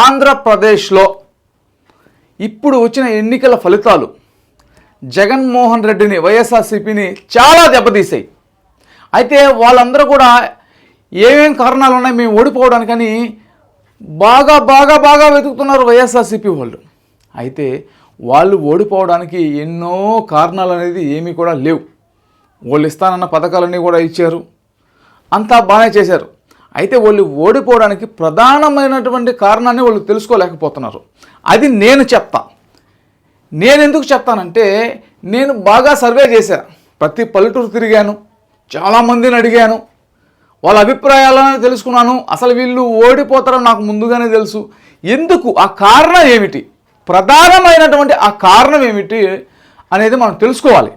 ఆంధ్రప్రదేశ్లో ఇప్పుడు వచ్చిన ఎన్నికల ఫలితాలు జగన్మోహన్ రెడ్డిని వైఎస్ఆర్సీపీని చాలా దెబ్బతీసాయి అయితే వాళ్ళందరూ కూడా ఏమేం కారణాలు ఉన్నాయి మేము ఓడిపోవడానికని బాగా బాగా బాగా వెతుకుతున్నారు వైఎస్ఆర్సీపీ వాళ్ళు. అయితే వాళ్ళు ఓడిపోవడానికి ఎన్నో కారణాలు అనేది ఏమీ కూడా లేవు. వాళ్ళు ఇస్తానన్న పథకాలన్నీ కూడా ఇచ్చారు. అంతా బాగానే చేశారు. అయితే వాళ్ళు ఓడిపోవడానికి ప్రధానమైనటువంటి కారణాన్ని వాళ్ళు తెలుసుకోలేకపోతున్నారు. అది నేను చెప్తా. నేను ఎందుకు చెప్తానంటే నేను బాగా సర్వే చేశాను ప్రతి పల్లెటూరు తిరిగాను చాలామందిని అడిగాను. వాళ్ళ అభిప్రాయాలను తెలుసుకున్నాను. అసలు వీళ్ళు ఓడిపోతారని నాకు ముందుగానే తెలుసు. ఎందుకు? ఆ కారణం ఏమిటి? ప్రధానమైనటువంటి ఆ కారణం ఏమిటి అనేది మనం తెలుసుకోవాలి.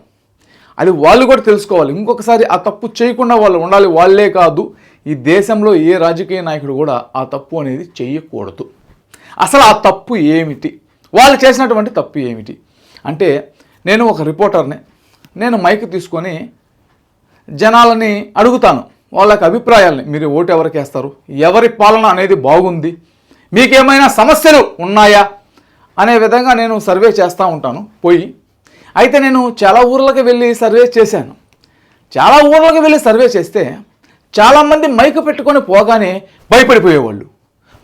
అది వాళ్ళు కూడా తెలుసుకోవాలి. ఇంకొకసారి ఆ తప్పు చేయకుండా వాళ్ళు ఉండాలి. వాళ్ళే కాదు. ఈ దేశంలో ఏ రాజకీయ నాయకుడు కూడా ఆ తప్పు అనేది చేయకూడదు అసలు ఆ తప్పు ఏమిటి? వాళ్ళు చేసినటువంటి తప్పు ఏమిటి? అంటే నేను ఒక రిపోర్టర్ని నేను మైక్ తీసుకొని జనాలని అడుగుతాను. వాళ్ళకి అభిప్రాయాలని మీరు ఓటు ఎవరికి వేస్తారు? ఎవరి పాలన అనేది బాగుంది? మీకేమైనా సమస్యలు ఉన్నాయా? అనే విధంగా నేను సర్వే చేస్తూ ఉంటాను పోయి. అయితే నేను చాలా ఊర్లకు వెళ్ళి సర్వే చేశాను. చాలా ఊర్లకు వెళ్ళి సర్వే చేస్తే చాలామంది మైకు పెట్టుకొని పోగానే భయపడిపోయేవాళ్ళు.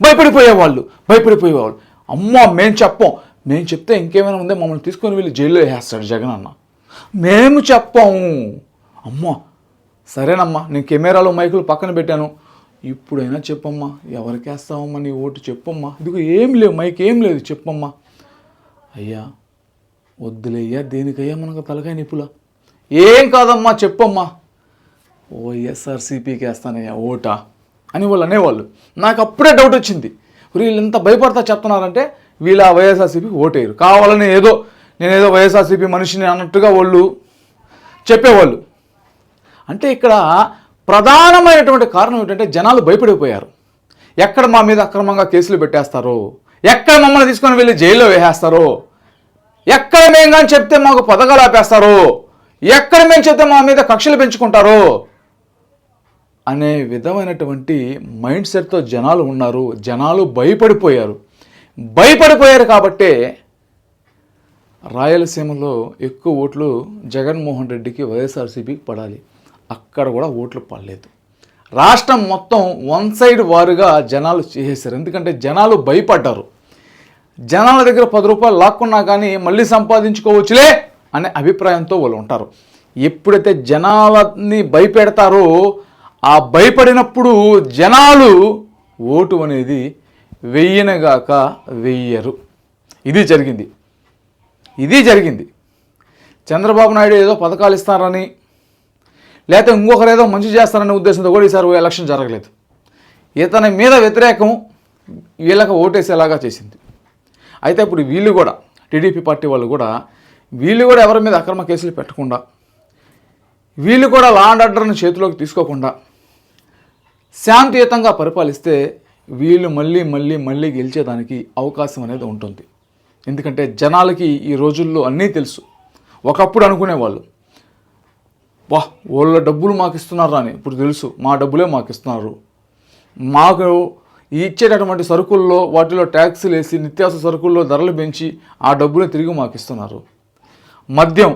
భయపడిపోయేవాళ్ళు భయపడిపోయేవాళ్ళు. అమ్మో మేము చెప్పం. మేము చెప్తే ఇంకేమైనా ఉందే? మమ్మల్ని తీసుకొని వెళ్ళి జైల్లో వేస్తాడు జగన్ అన్న. మేము చెప్పాము అమ్మో సరేనమ్మా నేను కెమెరాలో మైకులు పక్కన పెట్టాను. ఇప్పుడైనా చెప్పమ్మా ఎవరికి వేస్తావమ్మా నీ ఓటు? చెప్పమ్మా. ఇదిగో ఏం లేవు మైక్ ఏం లేదు చెప్పమ్మా. అయ్యా వద్దులేయ్యా దేనికయ్యా మనకు తలకాయ నిప్పులా? ఏం కాదమ్మా చెప్పమ్మా. వైఎస్ఆర్సీపీకి వేస్తానయ్యా ఓటా అని వాళ్ళు అనేవాళ్ళు. నాకు అప్పుడే డౌట్ వచ్చింది. వీళ్ళు ఇంత భయపడతా చెప్తున్నారంటే ఆ వైఎస్ఆర్సీపీకి ఓటేయరు. కావాలని ఏదో నేను ఏదో వైఎస్ఆర్సీపీ మనిషిని అన్నట్టుగా వాళ్ళు చెప్పేవాళ్ళు. అంటే ఇక్కడ ప్రధానమైనటువంటి కారణం ఏంటంటే జనాలు భయపడిపోయారు. ఎక్కడ మా మీద అక్రమంగా కేసులు పెట్టేస్తారో ఎక్కడ మమ్మల్ని తీసుకొని వెళ్ళి జైల్లో వేసేస్తారో ఎక్కడ మేము కానీ చెప్తే మాకు పథకాలు ఆపేస్తారో ఎక్కడ మేము చెప్తే మా మీద కక్షలు పెంచుకుంటారో అనే విధమైనటువంటి మైండ్ సెట్తో జనాలు ఉన్నారు. జనాలు భయపడిపోయారు. భయపడిపోయారు కాబట్టే రాయలసీమలో ఎక్కువ ఓట్లు జగన్మోహన్ రెడ్డికి వైఎస్ఆర్సీపీకి పడాలి. అక్కడ కూడా ఓట్లు పడలేదు. రాష్ట్రం మొత్తం వన్ సైడ్ వారుగా జనాలు చేసేశారు. ఎందుకంటే జనాలు భయపడ్డారు. జనాల దగ్గర పది రూపాయలు లాక్కున్నా కానీ మళ్ళీ సంపాదించుకోవచ్చులే అనే అభిప్రాయంతో వాళ్ళు ఉంటారు. ఎప్పుడైతే జనాలని భయపెడతారో ఆ భయపడినప్పుడు జనాలు ఓటు అనేది వెయ్యనగాక వెయ్యరు. ఇది జరిగింది. ఇది జరిగింది. చంద్రబాబు నాయుడు ఏదో పథకాలు ఇస్తారని లేకపోతే ఇంకొకరు ఏదో మంచి చేస్తారనే ఉద్దేశంతో కూడా ఈసారి ఎలక్షన్ జరగలేదు. ఇతని మీద వ్యతిరేకం వీళ్ళకి ఓటేసేలాగా చేసింది. అయితే ఇప్పుడు వీళ్ళు కూడా టీడీపీ పార్టీ వాళ్ళు కూడా వీళ్ళు కూడా ఎవరి మీద అక్రమ కేసులు పెట్టకుండా వీళ్ళు కూడా లా అండ్ ఆర్డర్ని చేతిలోకి తీసుకోకుండా శాంతియుతంగా పరిపాలిస్తే వీళ్ళు మళ్ళీ మళ్ళీ మళ్ళీ గెలిచేదానికి అవకాశం అనేది ఉంటుంది. ఎందుకంటే జనాలకి ఈ రోజుల్లో అన్నీ తెలుసు. ఒకప్పుడు అనుకునేవాళ్ళు వా వాళ్ళ డబ్బులు మాకు ఇస్తున్నారు అని. ఇప్పుడు తెలుసు మా డబ్బులే మాకు ఇస్తున్నారు. మాకు ఇచ్చేటటువంటి సరుకుల్లో వాటిలో ట్యాక్సులు వేసి నిత్యావసర సరుకుల్లో ధరలు పెంచి ఆ డబ్బులు తిరిగి మాకు ఇస్తున్నారు. మద్యం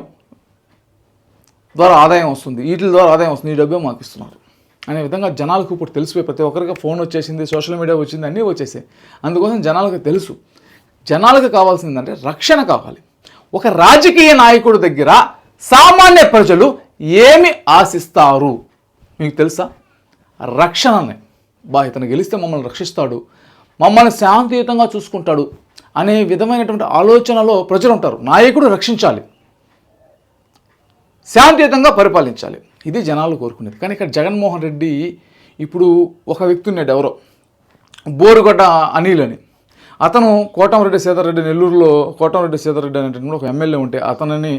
ద్వారా ఆదాయం వస్తుంది వీటి ద్వారా ఆదాయం వస్తుంది ఈ డబ్బే మాకు ఇస్తున్నారు. అనే విధంగా జనాలకు ఇప్పుడు తెలిసిపోయి ప్రతి ఒక్కరికి ఫోన్ వచ్చేసింది సోషల్ మీడియా వచ్చింది అన్నీ వచ్చేసాయి. అందుకోసం జనాలకు తెలుసు. జనాలకు కావాల్సింది రక్షణ కావాలి. ఒక రాజకీయ నాయకుడి దగ్గర సామాన్య ప్రజలు ఏమి ఆశిస్తారు? మీకు తెలుసా? రక్షణనే. బా ఇతను గెలిస్తే మమ్మల్ని రక్షిస్తాడు. మమ్మల్ని శాంతియుతంగా చూసుకుంటాడు అనే విధమైనటువంటి ఆలోచనలో ప్రజలు ఉంటారు నాయకుడు రక్షించాలి. శాంతియుతంగా పరిపాలించాలి. ఇది జనాలు కోరుకునేది. కానీ ఇక్కడ జగన్మోహన్ రెడ్డి ఇప్పుడు ఒక వ్యక్తి ఉన్నాడు ఎవరో? బోరుగడ్డ అనిల్ అని. అతను కోటమరెడ్డి సీతారెడ్డి నెల్లూరులో కోటమరెడ్డి సీతారెడ్డి అనేటటువంటి ఒక ఎమ్మెల్యే ఉంటే అతనిని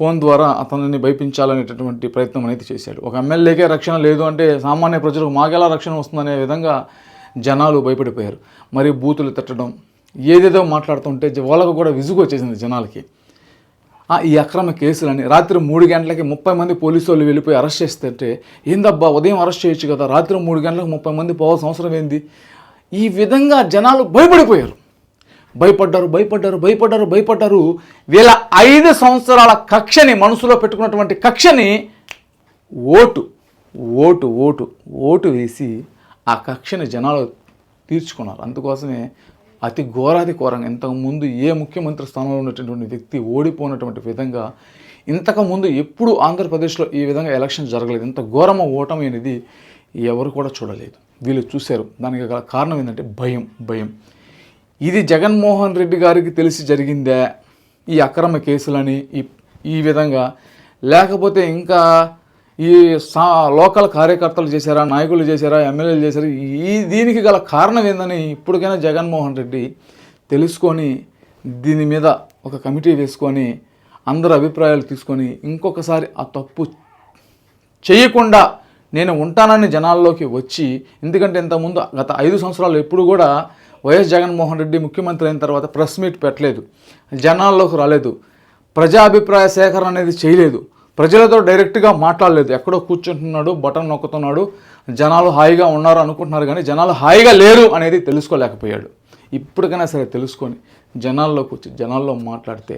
ఫోన్ ద్వారా అతనిని భయపించాలనేటటువంటి ప్రయత్నం అనేది చేశాడు. ఒక ఎమ్మెల్యేకే రక్షణ లేదు అంటే సామాన్య ప్రజలకు మాకెలా రక్షణ వస్తుందనే విధంగా జనాలు భయపడిపోయారు. మరి బూతులు తట్టడం ఏదేదో మాట్లాడుతుంటే వాళ్ళకు కూడా విసుగు వచ్చేసింది జనాలకి. ఈ అక్రమ కేసులని రాత్రి మూడు గంటలకి ముప్పై మంది పోలీసు వాళ్ళు వెళ్ళిపోయి అరెస్ట్ చేస్తుంటే ఏందబ్బా ఉదయం అరెస్ట్ చేయొచ్చు కదా? రాత్రి మూడు గంటలకు ముప్పై మంది పోవాల్సిన అవసరం ఏంది? ఈ విధంగా జనాలు భయపడిపోయారు. భయపడ్డారు భయపడ్డారు భయపడ్డారు భయపడ్డారు. వీళ్ళ ఐదు సంవత్సరాల కక్షని మనసులో పెట్టుకున్నటువంటి కక్షని ఓటు ఓటు ఓటు ఓటు వేసి ఆ కక్షని జనాలు తీర్చుకున్నారు. అందుకోసమే అతి ఘోరాది ఘోరంగా. ఇంతకుముందు ఏ ముఖ్యమంత్రి స్థానంలో ఉన్నటువంటి వ్యక్తి ఓడిపోయినటువంటి విధంగా ఇంతకుముందు ఎప్పుడు ఆంధ్రప్రదేశ్లో ఈ విధంగా ఎలక్షన్ జరగలేదు. ఇంత ఘోరమ ఓటమి అనేది ఎవరు కూడా చూడలేదు. వీళ్ళు చూశారు. దానికి గల కారణం ఏంటంటే భయం భయం. ఇది జగన్మోహన్ రెడ్డి గారికి తెలిసి జరిగిందే? ఈ అక్రమ కేసులని ఈ ఈ విధంగా. లేకపోతే ఇంకా ఈ సా లోకల్ కార్యకర్తలు చేశారా నాయకులు చేశారా ఎమ్మెల్యేలు చేశారా ఈ దీనికి గల కారణం ఏందని ఇప్పటికైనా జగన్మోహన్ రెడ్డి తెలుసుకొని దీని మీద ఒక కమిటీ వేసుకొని అందరు అభిప్రాయాలు తీసుకొని ఇంకొకసారి ఆ తప్పు చేయకుండా నేను ఉంటానని జనాల్లోకి వచ్చి ఎందుకంటే ఇంతకుముందు గత ఐదు సంవత్సరాలు ఎప్పుడు కూడా వైఎస్ జగన్మోహన్ రెడ్డి ముఖ్యమంత్రి అయిన తర్వాత ప్రెస్ మీట్ పెట్టలేదు. జనాల్లోకి రాలేదు. ప్రజాభిప్రాయ సేకరణ అనేది చేయలేదు. ప్రజలతో డైరెక్ట్గా మాట్లాడలేదు. ఎక్కడో కూర్చుంటున్నాడు బటన్ నొక్కుతున్నాడు జనాలు హాయిగా ఉన్నారు అనుకుంటున్నారు కానీ జనాలు హాయిగా లేరు అనేది తెలుసుకోలేకపోయాడు. ఇప్పటికైనా సరే తెలుసుకొని జనాల్లోకి వచ్చి జనాల్లో మాట్లాడితే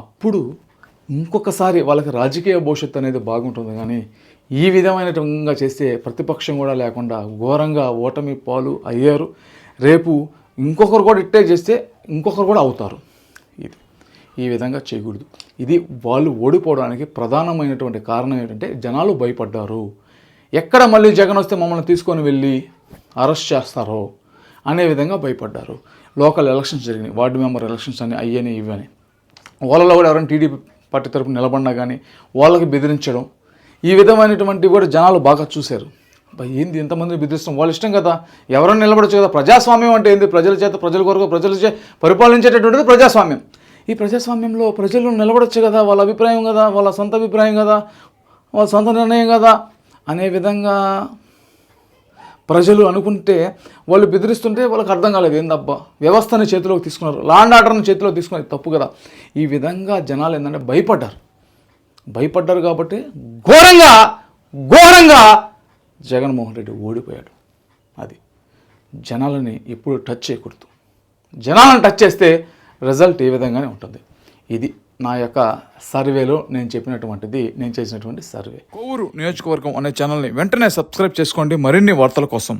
అప్పుడు ఇంకొకసారి వాళ్ళకి రాజకీయ భవిష్యత్తు అనేది బాగుంటుంది కానీ ఈ విధమైనటువంటి చేస్తే ప్రతిపక్షం కూడా లేకుండా ఘోరంగా ఓటమి పాలు అయ్యారు. రేపు ఇంకొకరు కూడా ఇట్టే చేస్తే ఇంకొకరు కూడా అవుతారు. ఇది ఈ విధంగా చేయకూడదు. ఇది వాళ్ళు ఓడిపోవడానికి ప్రధానమైనటువంటి కారణం ఏంటంటే జనాలు భయపడ్డారు. ఎక్కడ మళ్ళీ జగన్ వస్తే మమ్మల్ని తీసుకొని వెళ్ళి అరెస్ట్ చేస్తారో అనే విధంగా భయపడ్డారు. లోకల్ ఎలక్షన్స్ జరిగినాయి. వార్డు మెంబర్ ఎలక్షన్స్ అని అయ్యని ఇవని వాళ్ళలో కూడా ఎవరైనా టీడీపీ పార్టీ తరపున నిలబడినా కానీ వాళ్ళకి బెదిరించడం ఈ విధమైనటువంటి కూడా జనాలు బాగా చూశారు. ఏంది ఎంతమందిని బెదిరిస్తాం వాళ్ళ ఇష్టం కదా. ఎవరైనా నిలబడచ్చు కదా. ప్రజాస్వామ్యం అంటే ఏంది? ప్రజల చేత ప్రజల కొరకు ప్రజల చే పరిపాలించేటటువంటిది ప్రజాస్వామ్యం. ఈ ప్రజాస్వామ్యంలో ప్రజలు నిలబడొచ్చు కదా వాళ్ళ అభిప్రాయం కదా వాళ్ళ సొంత అభిప్రాయం కదా వాళ్ళ సొంత నిర్ణయం కదా అనే విధంగా ప్రజలు అనుకుంటే వాళ్ళు బెదిరిస్తుంటే వాళ్ళకి అర్థం కాలేదు ఏందబ్బా? వ్యవస్థని చేతిలోకి తీసుకున్నారు లాండ్ ఆర్డర్ని చేతిలోకి తీసుకున్నారు తప్పు కదా. ఈ విధంగా జనాలు ఏంటంటే భయపడ్డారు. భయపడ్డారు కాబట్టి ఘోరంగా ఘోరంగా జగన్మోహన్ రెడ్డి ఓడిపోయాడు. అది జనాలని ఎప్పుడు టచ్ చేయకూడదు. జనాలను టచ్ చేస్తే రిజల్ట్ ఏ విధంగానే ఉంటుంది. ఇది నా యొక్క సర్వేలో నేను చెప్పినటువంటిది నేను చేసినటువంటి సర్వే. కోవూరు నియోజకవర్గం అనే ఛానల్ని వెంటనే సబ్స్క్రైబ్ చేసుకోండి. మరిన్ని వార్తల కోసం